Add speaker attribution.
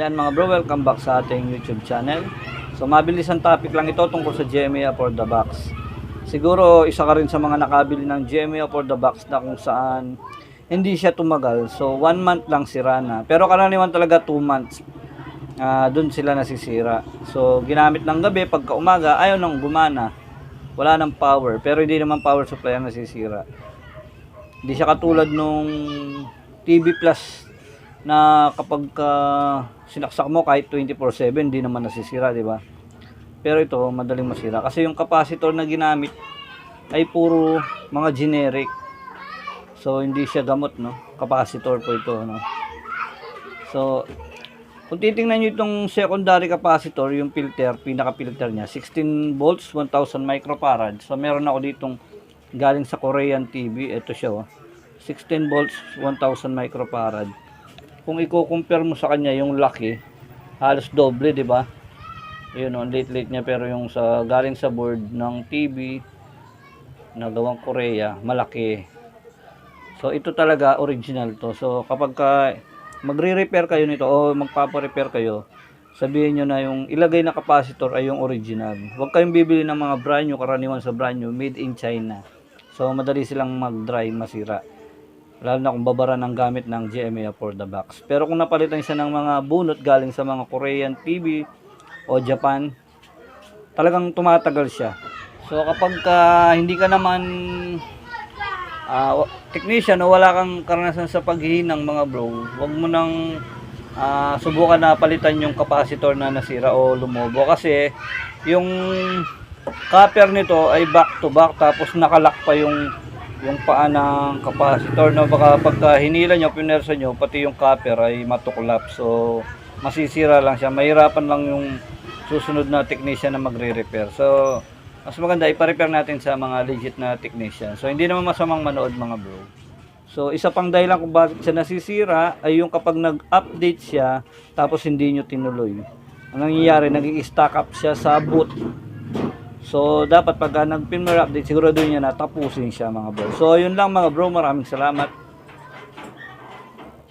Speaker 1: ayan mga bro, welcome back sa ating YouTube channel. So mabilis ang topic lang ito tungkol sa GMA for the box. Siguro isa ka rin sa mga nakabili ng GMA for the box na kung saan hindi siya tumagal. So one month lang sira na. Pero karaniwan talaga two months. Ah, doon sila nasisira. So ginamit ng gabi pagka umaga ayaw nang gumana. Wala nang power. Pero hindi naman power supply ang nasisira. Hindi siya katulad nung TV Plus na kapag ka sinaksak mo kahit 24/7 hindi naman nasisira, di ba? Pero ito madaling masira kasi yung capacitor na ginamit ay puro mga generic. So hindi siya gamot, no? Capacitor po ito, no? So kung titingnan nyo itong secondary capacitor, yung filter, pinaka-filter niya, 16 volts, 1000 microfarad. So meron ako ditong galing sa Korean TV, ito siya, oh. 16 volts, 1000 microfarad kung i-compare mo sa kanya yung laki, halos doble, di ba? Yun, oh, late late niya pero yung sa galing sa board ng TV na gawang Korea, malaki. So ito talaga original to. So kapag ka magre-repair kayo nito o magpapa-repair kayo, sabihin nyo na yung ilagay na capacitor ay yung original. Huwag kayong bibili ng mga brand new, karaniwan sa brand new, made in China. So madali silang mag-dry, masira lalo na kung babara ng gamit ng GMA for the box. Pero kung napalitan siya ng mga bunot galing sa mga Korean TV o Japan, talagang tumatagal siya. So kapag ka hindi ka naman wa- technician o wala kang karanasan sa paghihinang mga bro, wag mo nang ah, subukan na palitan yung capacitor na nasira o lumobo kasi yung copper nito ay back to back tapos nakalock pa yung yung paa ng capacitor na baka pagka hinila nyo, pinersa nyo, pati yung copper ay matuklap. So, masisira lang siya. Mahirapan lang yung susunod na technician na magre-repair. So, mas maganda ipa-repair natin sa mga legit na technician. So, hindi naman masamang manood mga bro. So, isa pang dahilan kung bakit siya nasisira ay yung kapag nag-update siya tapos hindi nyo tinuloy. Ang nangyayari, nag-i-stack up siya sa boot So, dapat pagka nag-firmware update, siguraduhin niya na tapusin siya mga bro. So, yun lang mga bro. Maraming salamat.